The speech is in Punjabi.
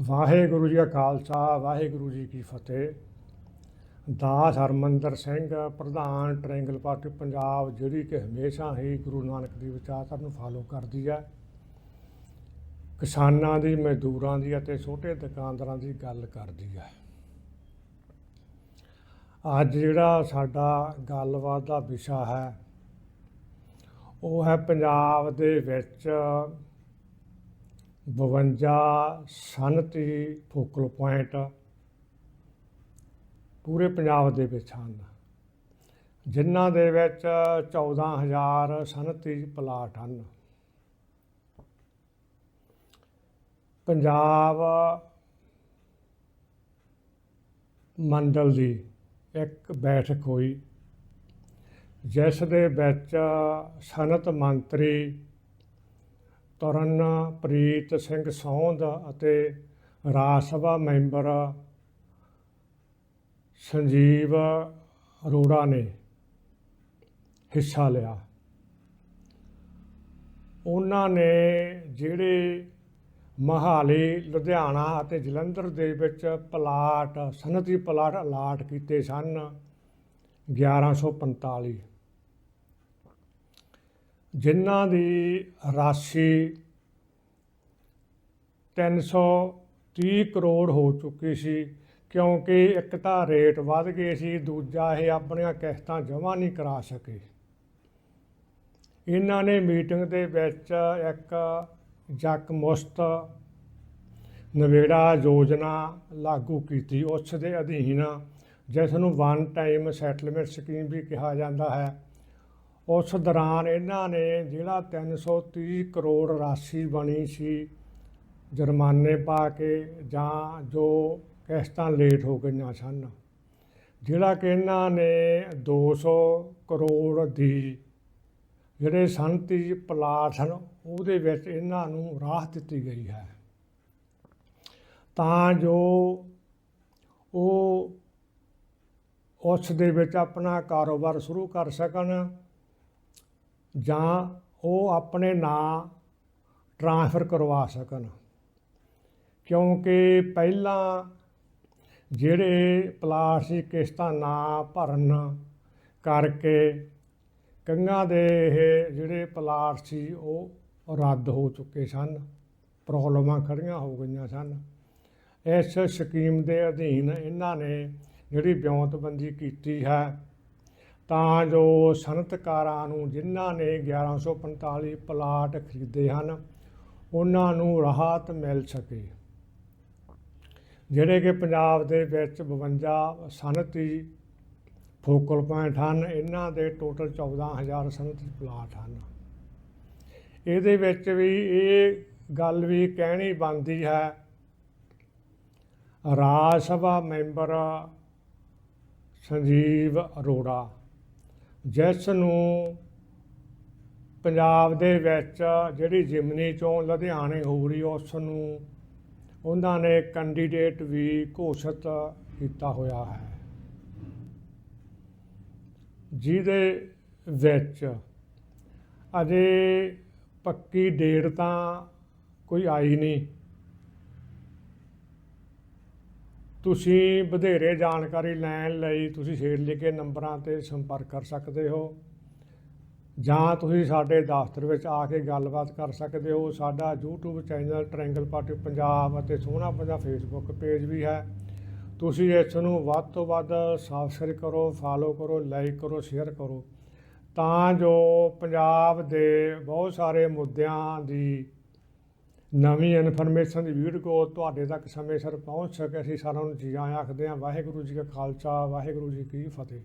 ਵਾਹਿਗੁਰੂ ਜੀ ਕਾ ਖਾਲਸਾ, ਵਾਹਿਗੁਰੂ ਜੀ ਕੀ ਫਤਿਹ। ਦਾਸ ਹਰਮੰਦਰ ਸਿੰਘ, ਪ੍ਰਧਾਨ ਟ੍ਰਾਇੰਗਲ ਪਾਰਟੀ ਪੰਜਾਬ, ਜਿਹੜੀ ਕਿ ਹਮੇਸ਼ਾ ਹੀ ਗੁਰੂ ਨਾਨਕ ਦੀ ਵਿਚਾਰਧਾਰਾ ਨੂੰ ਫਾਲੋ ਕਰਦੀ ਹੈ। ਕਿਸਾਨਾਂ ਦੀ, ਮਜ਼ਦੂਰਾਂ ਦੀ ਅਤੇ ਛੋਟੇ ਦੁਕਾਨਦਾਰਾਂ ਦੀ ਗੱਲ ਕਰਦੀ ਹੈ। ਅੱਜ ਜਿਹੜਾ ਸਾਡਾ ਗੱਲਬਾਤ ਦਾ ਵਿਸ਼ਾ ਹੈ, ਉਹ ਹੈ ਪੰਜਾਬ ਦੇ ਵਿੱਚ 52 ਸਨਅਤੀ ਫੋਕਲ ਪੁਆਇੰਟ ਪੂਰੇ ਪੰਜਾਬ ਦੇ ਵਿੱਚ ਹਨ। ਜਿਨ੍ਹਾਂ ਦੇ ਵਿੱਚ 14000 ਸਨਅਤੀ ਪਲਾਟ ਹਨ। ਪੰਜਾਬ ਮੰਡਲ ਦੀ ਇੱਕ ਬੈਠਕ ਹੋਈ, ਜਿਸ ਦੇ ਵਿੱਚ ਸਨਅਤ ਮੰਤਰੀ ਤਰਨਪ੍ਰੀਤ ਸਿੰਘ ਸੌਂਦ ਅਤੇ ਰਾਜ ਸਭਾ ਮੈਂਬਰ ਸੰਜੀਵ ਅਰੋੜਾ ਨੇ ਹਿੱਸਾ ਲਿਆ। ਉਹਨਾਂ ਨੇ ਜਿਹੜੇ ਮਹਾਲੀ, ਲੁਧਿਆਣਾ ਅਤੇ ਜਲੰਧਰ ਦੇ ਵਿੱਚ ਪਲਾਟ, ਸਨਅਤੀ ਪਲਾਟ ਅਲਾਟ ਕੀਤੇ ਸਨ 1145 ਜਿਨ੍ਹਾਂ ਦੀ ਰਾਸ਼ੀ 330 ਕਰੋੜ ਹੋ ਚੁੱਕੀ ਸੀ, ਕਿਉਂਕਿ ਇੱਕ ਤਾਂ ਰੇਟ ਵੱਧ ਗਏ ਸੀ, ਦੂਜਾ ਇਹ ਆਪਣੀਆਂ ਕਿਸ਼ਤਾਂ ਜਮ੍ਹਾਂ ਨਹੀਂ ਕਰਾ ਸਕੇ। ਇਹਨਾਂ ਨੇ ਮੀਟਿੰਗ ਦੇ ਵਿੱਚ ਇੱਕ ਜੱਕ ਮੁਸਤ ਨਵੇੜਾ ਯੋਜਨਾ ਲਾਗੂ ਕੀਤੀ, ਉਸ ਦੇ ਅਧੀਨ, ਜਿਸ ਨੂੰ ਵਨ ਟਾਈਮ ਸੈਟਲਮੈਂਟ ਸਕੀਮ ਵੀ ਕਿਹਾ ਜਾਂਦਾ ਹੈ। ਉਸ ਦੌਰਾਨ ਇਹਨਾਂ ਨੇ ਜਿਹੜਾ 330 ਕਰੋੜ ਰਾਸ਼ੀ ਬਣੀ ਸੀ ਜੁਰਮਾਨੇ ਪਾ ਕੇ ਜਾਂ ਜੋ ਕਿਸ਼ਤਾਂ ਲੇਟ ਹੋ ਗਈਆਂ ਸਨ, ਜਿਹੜਾ ਕਿ ਇਹਨਾਂ ਨੇ 200 ਕਰੋੜ ਦੀ ਜਿਹੜੇ ਸੰਤੀ ਪਲਾਟ ਹਨ, ਉਹਦੇ ਵਿੱਚ ਇਹਨਾਂ ਨੂੰ ਰਾਹਤ ਦਿੱਤੀ ਗਈ ਹੈ। ਤਾਂ ਜੋ ਉਹ ਉਸ ਦੇ ਵਿੱਚ ਆਪਣਾ ਕਾਰੋਬਾਰ ਸ਼ੁਰੂ ਕਰ ਸਕਣ ਜਾਂ ਉਹ ਆਪਣੇ ਨਾਂ ਟ੍ਰਾਂਸਫਰ ਕਰਵਾ ਸਕਣ। ਕਿਉਂਕਿ ਪਹਿਲਾਂ ਜਿਹੜੇ ਪਲਾਟ ਸੀ, ਕਿਸ਼ਤਾਂ ਨਾ ਭਰਨ ਕਰਕੇ ਕਈਆਂ ਦੇ ਇਹ ਜਿਹੜੇ ਪਲਾਟ ਸੀ, ਉਹ ਰੱਦ ਹੋ ਚੁੱਕੇ ਸਨ। ਪ੍ਰੋਬਲਮਾਂ ਖੜੀਆਂ ਹੋ ਗਈਆਂ ਸਨ। ਇਸ ਸਕੀਮ ਦੇ ਅਧੀਨ ਇਹਨਾਂ ਨੇ ਜਿਹੜੀ ਵਿਉਂਤਬੰਦੀ ਕੀਤੀ ਹੈ ਤਾਂ ਜੋ ਸਨਅਤਕਾਰਾਂ ਨੂੰ ਜਿਨ੍ਹਾਂ ਨੇ 1145 ਪਲਾਟ ਖਰੀਦੇ ਹਨ, ਉਹਨਾਂ ਨੂੰ ਰਾਹਤ ਮਿਲ ਸਕੇ। ਜਿਹੜੇ ਕਿ ਪੰਜਾਬ ਦੇ ਵਿੱਚ 52 ਸਨਅਤੀ ਫੋਕਲ ਪੁਆਇੰਟ ਹਨ, ਇਹਨਾਂ ਦੇ ਟੋਟਲ 14000 ਸਨਅਤੀ ਪਲਾਟ ਹਨ। ਇਹਦੇ ਵਿੱਚ ਵੀ ਇਹ ਗੱਲ ਵੀ ਕਹਿਣੀ ਬਣਦੀ ਹੈ, ਰਾਜ ਸਭਾ ਮੈਂਬਰ ਸੰਜੀਵ ਅਰੋੜਾ ਜਿਸ ਨੂੰ ਪੰਜਾਬ ਦੇ ਵਿੱਚ ਜਿਹੜੀ ਜਿਮਨੀ 'ਚੋਂ ਲੁਧਿਆਣੇ ਹੋ ਰਹੀ, ਉਸ ਨੂੰ ਉਹਨਾਂ ਨੇ ਕੈਂਡੀਡੇਟ ਵੀ ਘੋਸ਼ਿਤ ਕੀਤਾ ਹੋਇਆ ਹੈ। ਜਿਹਦੇ ਵਿੱਚ ਅਜੇ ਪੱਕੀ ਡੇਟ ਤਾਂ ਕੋਈ ਆਈ ਨਹੀਂ। ਤੁਸੀਂ ਵਧੇਰੇ ਜਾਣਕਾਰੀ ਲੈਣ ਲਈ ਤੁਸੀਂ ਹੇਠ ਲਿਖੇ ਨੰਬਰਾਂ ਤੇ ਸੰਪਰਕ ਕਰ ਸਕਦੇ ਹੋ। ਜਾਂ ਤੁਸੀਂ ਸਾਡੇ ਦਫ਼ਤਰ ਵਿੱਚ ਆ ਕੇ ਗੱਲਬਾਤ ਕਰ ਸਕਦੇ ਹੋ। ਸਾਡਾ YouTube channel triangle party Punjab ਅਤੇ ਸੋਹਣਾ ਪੰਜਾਬ ਫੇਸਬੁੱਕ ਪੇਜ ਵੀ ਹੈ। ਤੁਸੀਂ ਇਸ ਨੂੰ ਵੱਧ ਤੋਂ ਵੱਧ ਸਬਸਕ੍ਰਾਈਬ ਕਰੋ ਫਾਲੋ ਕਰੋ ਲਾਈਕ ਕਰੋ ਸ਼ੇਅਰ ਕਰੋ। ਤਾਂ ਜੋ ਪੰਜਾਬ ਦੇ ਬਹੁਤ ਸਾਰੇ ਮੁੱਦਿਆਂ ਦੀ ਨਵੀਂ ਇਨਫੋਰਮੇਸ਼ਨ ਦੀ ਵੀਡੀਓ ਤੁਹਾਡੇ ਤੱਕ ਸਮੇਂ ਸਿਰ ਪਹੁੰਚ ਸਕੇ। ਅਸੀਂ ਸਾਰਿਆਂ ਨੂੰ ਜੀ ਆਇਆਂ ਆਖਦੇ ਹਾਂ, ਵਾਹਿਗੁਰੂ ਜੀ ਕਾ ਖਾਲਸਾ, ਵਾਹਿਗੁਰੂ ਜੀ ਕੀ ਫਤਿਹ।